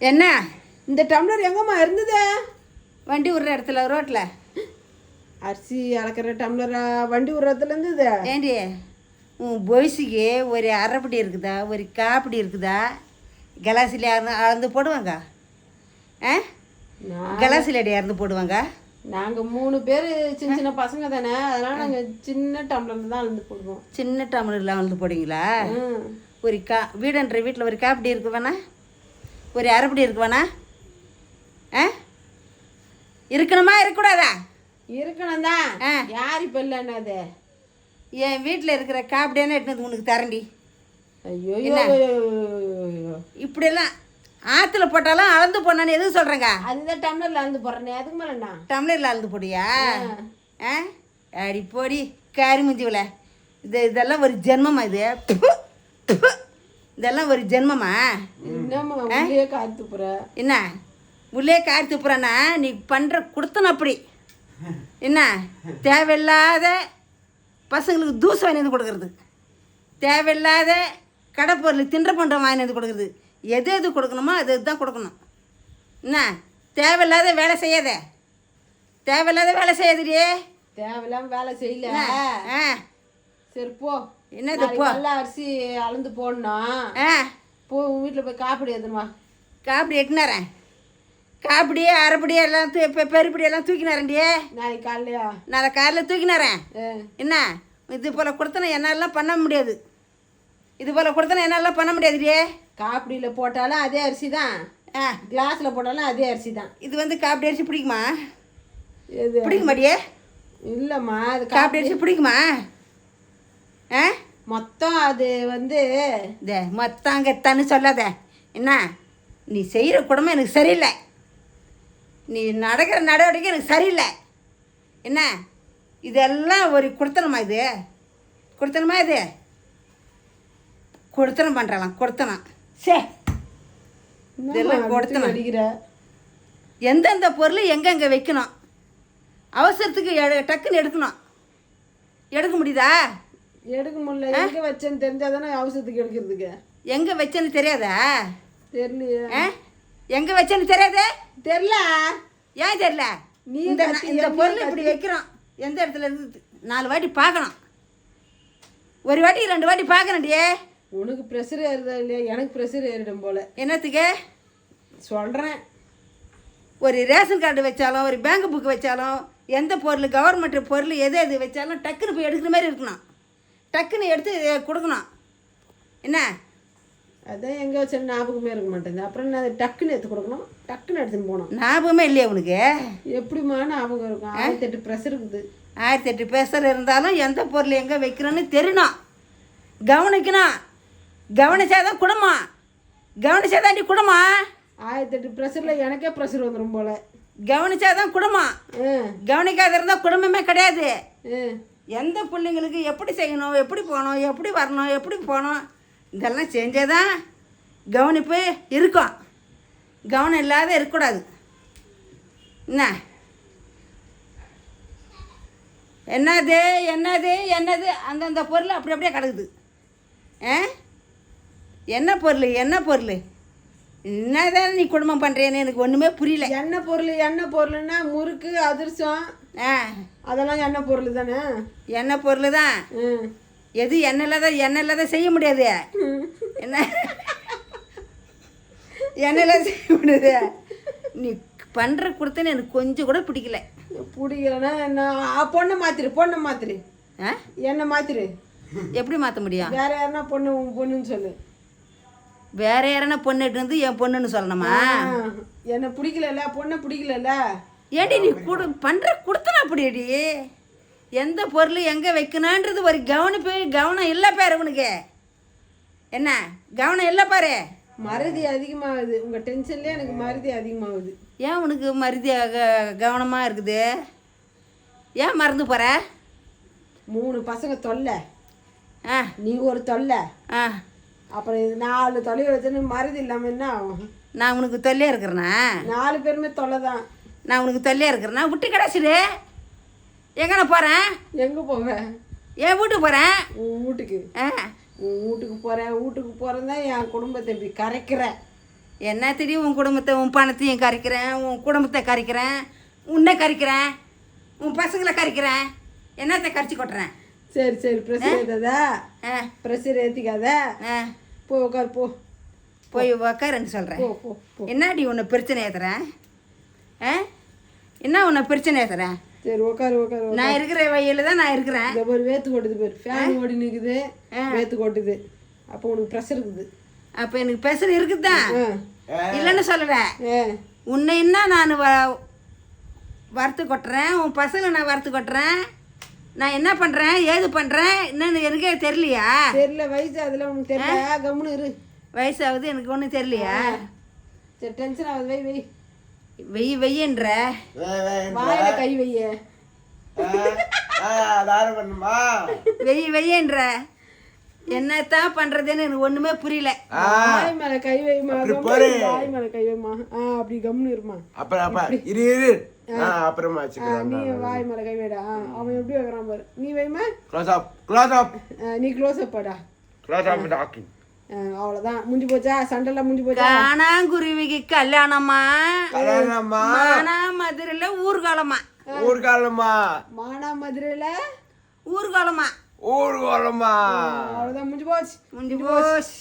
என்ன? இந்த டம்ளர் எங்கம்மா இருந்தது? வண்டி விடுற இடத்துல ரோட்டில் அரிசி அளக்கிற டம்ளரா? வண்டி விடுறதுல இருந்தது ஏண்டி உன் பொய்ஸுக்கு ஒரு அரைப்படி இருக்குதா? ஒரு காப்படி இருக்குதா? கலாசில் அளந்து போடுவாங்க. ஆ? கலாசில் அடி அறுந்து போடுவாங்க. நாங்க மூணு பேர் சின்ன சின்ன பசங்க தானே அதனால நாங்க சின்ன டம்ளர்ல தான் அளந்து போடுவோம். சின்ன டம்ளரில் அளந்து போடுவீங்களா. ஒரு கா வீடுன்ற வீட்டில் ஒரு காப்படி இருக்கு வேணா ஒரு அரைப்படி இருக்கு வேணா ஆ? இருக்கணுமா? இருக்கக்கூடாதா? இருக்கணும் தான் ஆ. யார் இப்ப இல்லைன்னா அது? என் வீட்டில் இருக்கிற காப்படியான எடுத்து உனக்கு தரண்டி. ஐயோ. இப்படியெல்லாம் ஆற்றுல போட்டாலும் அளந்து போனான்னு எதுவும் சொல்கிறேங்க அதுதான் டம்ளர்ல அளந்து போடுறேன். அதுக்கு மேலண்ணா டம்ளரில் அளந்து போடியா ஆ. அடி போடி காரி முஞ்சிவில் இது இதெல்லாம் ஒரு ஜென்மமா இது. இதெல்லாம் ஒரு ஜென்மமா? என்ன? உள்ளே காரி துப்புறேன்னா நீ பண்ணுற கொடுத்தன அப்படி. என்ன? தேவையில்லாத பசங்களுக்கு தூசு வாங்கி வந்து கொடுக்குறது. தேவையில்லாத கடைப்பொருள் தின்ற பண்ணுற வாங்கி வந்து கொடுக்குறது. எது எது கொடுக்கணுமோ அது தான் கொடுக்கணும். என்ன? தேவையில்லாத வேலை செய்யாத. தேவையில்லாத வேலை செய்யாதடியே தேவையில்லாம வேலை செய்யல. ஆ. சரி போ என்னது போ? நல்லா அரிசி அளந்து போடணும். ஆ. போ உன் வீட்டுல போய் காப்பிடி எதுமா காப்படி எட்டுனாரேன் காப்படி அரைப்படி எல்லாம் தூ பெ- பெருப்படி எல்லாம் தூக்கினாரண்டியே நாளைக்கு காலையா நான் காலையில் தூக்கினாரேன். என்ன? இது போல் கொடுத்தன என்னாலலாம் பண்ண முடியாது. இது போல் கொடுத்தன என்னாலலாம் பண்ண முடியாதுடியே காப்பிடியில போட்டாலும் அதே அரிசி தான். ஆ. கிளாஸ்ல போட்டாலும் அதே அரிசி தான். இது வந்து காப்படி அரிசி பிடிக்குமா? எது? பிடிக்க மாட்டியே இல்லம்மா அது காப்படி காப்பி அரிசி பிடிக்குமா? ஆ? மொத்தம் அது வந்து இதே மொத்தாங்க தன்னு சொல்லாத. என்ன? நீ செய்கிற குடும்பம் எனக்கு சரியில்லை. நீ நடக்கிற நடவடிக்கை எனக்கு சரியில்லை. என்ன? இதெல்லாம் ஒரு கொடுத்தனமா இது? கொடுத்தனமா இது? கொடுத்தனம் பண்ணுறலாம் கொடுத்தனம் சே இதெல்லாம் கொடுத்தனம். அடிக்கிற எந்தெந்த பொருள் எங்கெங்கே வைக்கணும்? அவசரத்துக்கு டக்குன்னு எடுக்கணும். எடுக்க முடியுதா? எடுக்க முடியல எங்க வச்சேன்னு தெரிஞ்சாதானே அவசரத்துக்கு எடுக்கிறதுக்கு? எங்கே வச்சேன்னு தெரியாதா? தெரியலையே. எங்கே வச்சேன்னு தெரியாதே? தெரியல. ஏன் தெரியல? நீ இந்த பொருள் இப்படி வைக்கிறோம். எந்த இடத்துல இருந்து? நாலு வாட்டி பார்க்கணும். ஒரு வாட்டி ரெண்டு வாட்டி பார்க்கணுண்டியே உனக்கு ப்ரெஷர் ஏறுதா இல்லையா? எனக்கு ப்ரெஷர் ஏறிடும் போல. என்னத்துக்கு? சொல்றேன். ஒரு ரேஷன் கார்டு வச்சாலும் ஒரு பேங்க் புக் வச்சாலும் எந்த பொருள் கவர்மெண்ட் பொருள் எது எது வச்சாலும் டக்குன்னு போய் எடுக்கிற மாதிரி இருக்கணும். டக்குன்னு எடுத்து கொடுக்கணும். என்ன? அதான் எங்க வச்ச ஞாபகமே இருக்க மாட்டேங்குது. அப்புறம் நான் அதை டக்குன்னு எடுத்து கொடுக்கணும். டக்குன்னு எடுத்துன்னு போகணும். ஞாபகமே இல்லையா உனக்கு? எப்படிம்மா ஞாபகம் இருக்கும்? ஆயிரத்தெட்டு ப்ரெஷர் இருக்குது. ஆயிரத்தி எட்டு பேசுகிற இருந்தாலும் எந்த பொருள் எங்கே வைக்கிறோன்னு தெரியணும். கவனிக்கணும். கவனிச்சாதான் குடும்பம் கவனிச்சாதான் நீ குடும்பம் ஆயிரத்தெட்டு ப்ரெஷரில் எனக்கே ப்ரெஷர் வந்துடும் போல. கவனிச்சாதான் குடும்பம் ஆ. கவனிக்காத இருந்தால் குடும்பமே கிடையாது. எந்த பிள்ளைங்களுக்கு எப்படி செய்யணும் எப்படி போகணும் எப்படி வரணும் எப்படி போகணும் இதெல்லாம் செஞ்சாதான் கவனிப்பு இருக்கும். கவனம் இல்லாத இருக்கக்கூடாது. என்ன? என்னது என்னது என்னது? அந்தந்த பொருள் அப்படி அப்படியே கிடக்குது. ஆ? என்ன பொருள் என்ன பொருள்? என்னதான் நீ குடும்பம் பண்ணுறேன்னு எனக்கு ஒன்றுமே புரியல. எண்ணெய் பொருள் எண்ணெய் பொருள்னா முறுக்கு அதிர்சம். ஆ. அதெல்லாம் எண்ணெய் பொருள் தானே? என்ன பொருள் தான். எது எண்ணெய் இல்லாத எண்ணெய் இல்லாத செய்ய முடியாது. என்ன? எண்ணெய் இல்லாத செய்ய முடியாது. நீ பண்ணுற கொடுத்தேன்னு எனக்கு கொஞ்சம் கூட பிடிக்கல. பிடிக்கலன்னா என்ன? பொண்ணை மாத்திரு பொண்ணை மாத்திரு. ஆ? என்ன மாத்திரு. எப்படி மாற்ற முடியும்? வேற யாருன்னா பொண்ணு உன் பொண்ணுன்னு சொல்லு. வேற யாரனா பொண்ணு இருந்து என் பொண்ணுன்னு சொல்லணுமா? என்ன பிடிக்கலல்ல பொண்ணை பிடிக்கலல்ல? ஏடி நீ கொடு பண்ணுற கொடுத்தன அப்படியேடி எந்த பொருள் எங்கே வைக்கணுன்றது ஒரு கவனிப்பு கவனம் இல்லை பாரு உனக்கு. என்ன? கவனம் இல்லை பாரு. மறதி அதிகமாகுது. உங்க டென்ஷன்லயே எனக்கு மறதி அதிகமாகுது. ஏன் உனக்கு மருதி கவனமாக இருக்குது? ஏன் மறந்து போகிற மூணு பசங்க தொல்லை. ஆ. நீ ஒரு தொல்லை. ஆ. அப்புறம் இது நாலு தொலை வச்சுன்னு மறதி இல்லாம என்ன ஆகும்? நான் உனக்கு தொல்லையாக இருக்கிறேனா? நாலு பேருமே தொல்லை தான். நான் உனக்கு தொல்லையாக இருக்கிறேனா? விட்டு கிடச்சிடு எங்கே நான் போகிறேன் எங்க போவேன் என் வீட்டுக்கு போகிறேன் உன் வீட்டுக்கு. ஆ. உன் வீட்டுக்கு போறேன் வீட்டுக்கு போறேன் தான் என் குடும்பத்தை இப்படி கரைக்கிற. என்ன தெரியும் உன் குடும்பத்தை உன் பணத்தையும் கறிக்கிறேன் உன் குடும்பத்தை கறிக்கிறேன் உன்னை கறிக்கிறேன் உன் பசங்களை கறிக்கிறேன் என்னத்தை கரிச்சு கொட்டுறேன்? சரி சரி ப்ரெஷர் ஏத்தாத? ஆ. ப்ரெஷர் ஏற்றிக்காத ஆ. போ உட்கார் போ. போய் உக்காருன்னு சொல்கிறேன் போ போ போ. என்னடி உன்னை பிரச்சனை ஏற்றுறேன் ஆ? என்ன உன்னை பிரச்சனை ஏற்றுறேன் சரி உட்காரு உட்காரு. நான் இருக்கிற வழியில் தான் நான் இருக்கிறேன். இந்த ஒரு வேத்து கொட்டுது பேர். ஃபேன் ஓடி நிற்குது வேத்து கொட்டுது அப்போ உனக்கு ப்ரெஷர் இருக்குது. அப்போ எனக்கு பிரச்சனை இருக்குதான் ஆ. இல்லைன்னு சொல்லலை. ஏ உன்னை என்ன நான் வ வறுத்து கொட்டுறேன்? உன் பசங்களை நான் வறுத்து கொட்டுறேன்? நான் என்ன பண்ணுறேன் ஏது பண்ணுறேன் என்னன்னு எனக்கே தெரியலையா? தெரியல வயசு அதில் உனக்கு தெரியல. கம்முன்னு இரு. வயசாகுது எனக்கு ஒன்றும் தெரியலையா? சரி டென்ஷன் ஆகுது. வை வை. வெய் வெய்யன்ற. வாயில கை வைய. அதாரம் பண்ணுமா? வெய் வெய்யன்ற. என்னத்தான் பண்ணுறதுன்னு எனக்கு ஒன்றுமே புரியல. வாய் மேல கை வைமா அப்படி பாரு. வாய் மேல கை வைமா ஆ அப்படி கம்முன்னு இருமா. அப்புறம் அப்ப இரு இரு. ஆ, அப்புறமா ஆ, வச்சுக்கிறேன் நீ வாய் மேல கை வைடா. ஆ, அவன் எப்படி வைக்கிறான் பாரு. நீ வைமா க்ளோஸ் அப் க்ளோஸ் அப் ஆ, நீ க்ளோஸ் அப் பாடா. க்ளோஸ் அப் டாக்கிங் ஆ, அவ்வளவுதான். முடிஞ்சு போச்சா? சண்டைலாம் முடிஞ்சு போச்சா? காணாங்குருவிக்கு கல்யாணமா? கல்யாணம்மா மானா மதுரையில் ஊர்காலமா? ஊர்காலம்மா மானா மதுரையில ஊர்காலமா? ஊர்கோலம்மா அவ்வளவுதான் முடிஞ்சு போச்சு முடிஞ்சு போச்சு